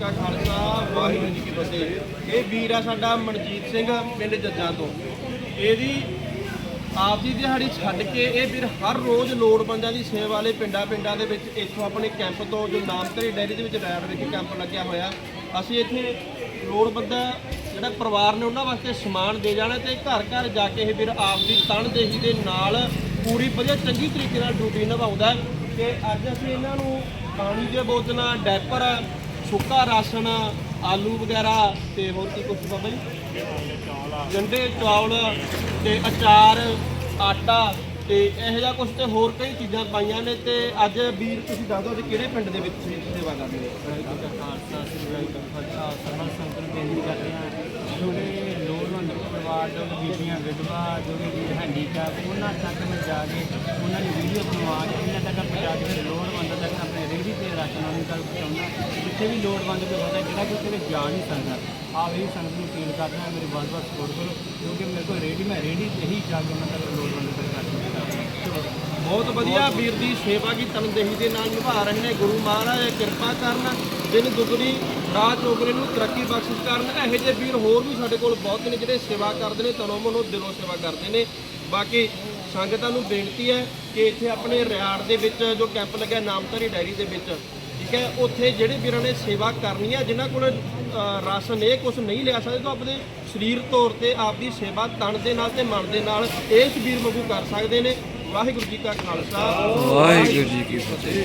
ਕਾ ਖਾਲਸਾ, ਵਾਹਿਗੁਰੂ ਜੀ ਕੀ ਫਤਿਹ। ਇਹ ਵੀਰ ਆ ਸਾਡਾ ਮਨਜੀਤ ਸਿੰਘ ਪਿੰਡ ਜੱਜਾਂ ਤੋਂ। ਇਹਦੀ ਆਪਦੀ ਦਿਹਾੜੀ ਛੱਡ ਕੇ ਇਹ ਵੀਰ ਹਰ ਰੋਜ਼ ਲੋੜਵੰਦਾਂ ਦੀ ਸੇਵਾ ਵਾਲੇ ਪਿੰਡਾਂ ਪਿੰਡਾਂ ਦੇ ਵਿੱਚ ਇੱਥੋਂ ਆਪਣੇ ਕੈਂਪ ਤੋਂ ਜੋ ਨਾਮਧਰੀ ਡੈਰੀ ਦੇ ਵਿੱਚ ਰੈਡ ਵਿੱਚ ਕੈਂਪ ਲੱਗਿਆ ਹੋਇਆ। ਅਸੀਂ ਇੱਥੇ ਲੋੜਵੰਦਾ, ਜਿਹੜਾ ਪਰਿਵਾਰ ਨੇ ਉਹਨਾਂ ਵਾਸਤੇ ਸਮਾਨ ਦੇ ਜਾਣਾ ਤੇ ਘਰ ਘਰ ਜਾ ਕੇ ਇਹ ਵੀਰ ਆਪਦੀ ਤਨਦੇਹੀ ਦੇ ਨਾਲ ਪੂਰੀ ਵਧੀਆ ਚੰਗੀ ਤਰੀਕੇ ਨਾਲ ਡਿਊਟੀ ਨਿਭਾਉਂਦਾ ਹੈ। ਤੇ ਅੱਜ ਅਸੀਂ ਇਹਨਾਂ ਨੂੰ ਪਾਣੀ ਦੀਆਂ ਬੋਤਲਾਂ ਡੈਪਰ ਸੁੱਕਾ ਰਾਸ਼ਨ, ਆਲੂ ਵਗੈਰਾ ਤੇ ਹੋਰ ਕੀ ਕੁਛ ਬਾਬਾ ਜੀ? ਗੰਡੇ, ਚੌਲ ਤੇ ਅਚਾਰ, ਆਟਾ ਤੇ ਇਹੋ ਜਿਹਾ ਕੁਛ ਤੇ ਹੋਰ ਕਈ ਚੀਜ਼ਾਂ ਪਾਈਆਂ ਨੇ ਤੇ ਅੱਜ ਵੀਰ ਤੁਸੀਂ ਦੱਸ ਦਿਓ ਅੱਜ ਕਿਹੜੇ ਪਿੰਡ ਦੇ ਵਿੱਚ ਤੁਸੀਂ ਸੇਵਾ ਕਰਦੇ ਹੋ? ਵਾਹਿਗੁਰੂ ਖਾਲਸਾ ਸ੍ਰੀ ਵਾਹਿਗੁਰੂ ਜੀ ਫਤਿਹ ਆਪ ਸਰਬੱਤ ਸੰਗਤ ਨੂੰ ਬੇਨਤੀ ਹਾਂ ਜਿਹੜੇ ਲੋੜਵੰਦ ਪਰਿਵਾਰ ਜੋ ਬੀਬੀਆਂ ਵਿਧਵਾ ਜੋ ਵੀ ਹੈਂਡੀਕੈਪ ਉਹਨਾਂ ਤੱਕ ਮੈਂ ਜਾ ਕੇ ਉਹਨਾਂ ਦੀ ਵੀਡੀਓ ਬਣਵਾ ਕੇ ਇਹਨਾਂ ਤੱਕ ਪਹੁੰਚਾ ਕੇ ਲੋੜਵੰਦ ਤੱਕ ਆਪਣੇ ਰੇਹੜੀ ਤੇ ਰਾਸ਼ਨ ਉਹਨਾਂ ਤੱਕ ਪਹੁੰਚਾਉਣਾ ਜਿੱਥੇ ਵੀ ਲੋੜਵੰਦ ਕੋਈ ਹੁੰਦਾ ਜਿਹੜਾ ਕਿ ਵੀ ਜਾ ਨਹੀਂ ਸਕਦਾ। ਆਪ ਇਹ ਸੰਗਤ ਨੂੰ ਅਪੀਲ ਕਰਦੇ ਹਾਂ ਮੇਰੀ ਬਹੁਤ ਬਹੁਤ ਸਪੋਰਟ ਕਰੋ ਕਿਉਂਕਿ ਮੇਰੇ ਕੋਲ ਰੇਹੜੀ ਮੈਂ ਰੇਹੜੀ ਤੇ ਹੀ ਜਾ ਕੇ ਉਹਨਾਂ ਤੱਕ ਲੋੜਵੰਦ ਰਾਸ਼ਨ ਪਹੁੰਚਾਉਂਦਾ ਬਹੁਤ ਵਧੀਆ ਵੀਰ ਦੀ ਸੇਵਾ ਕੀ ਤਨਦੇਹੀ ਦੇ ਨਾਲ ਨਿਭਾ ਰਹੇ ਨੇ। ਗੁਰੂ ਮਹਾਰਾਜ ਕਿਰਪਾ ਕਰਨ ਦਿਨ ਦੁਗਣੀ ਰਾਤ ਚੋਗਰੇ ਨੂੰ ਤਰੱਕੀ ਬਖਸ਼ਿਸ਼ ਕਰਨ। ਇਹੋ ਜਿਹੇ ਵੀਰ ਹੋਰ ਵੀ ਸਾਡੇ ਕੋਲ ਬਹੁਤ ਨੇ ਜਿਹੜੇ ਸੇਵਾ ਕਰਦੇ ਨੇ ਤਨੋਂ ਮਨੋਂ ਦਿਲੋਂ ਸੇਵਾ ਕਰਦੇ ਨੇ। ਬਾਕੀ ਸੰਗਤਾਂ ਨੂੰ ਬੇਨਤੀ ਹੈ ਕਿ ਇੱਥੇ ਆਪਣੇ ਰਿਆੜ ਦੇ ਵਿੱਚ ਜੋ ਕੈਂਪ ਲੱਗਿਆ ਨਾਮਧਾਰੀ ਡੈਰੀ ਦੇ ਵਿੱਚ ਠੀਕ ਹੈ ਉੱਥੇ ਜਿਹੜੇ ਵੀਰਾਂ ਨੇ ਸੇਵਾ ਕਰਨੀ ਹੈ ਜਿਨ੍ਹਾਂ ਕੋਲ ਅ, ਰਾਸ਼ਨ ਇਹ ਕੁਝ ਨਹੀਂ ਲਿਆ ਸਕਦੇ ਤਾਂ ਆਪਣੇ ਸਰੀਰ ਤੌਰ ਤੇ ਆਪਦੀ ਸੇਵਾ ਤਨ ਦੇ ਨਾਲ ਤੇ ਮਨ ਦੇ ਨਾਲ ਇਸ ਵੀਰ ਵਾਂਗੂ ਕਰ ਸਕਦੇ ਨੇ। ਵਾਹਿਗੁਰੂ ਜੀ ਕਾ ਖਾਲਸਾ। ਵਾਹਿਗੁਰੂ ਜੀ ਕੀ ਫਤਿਹ।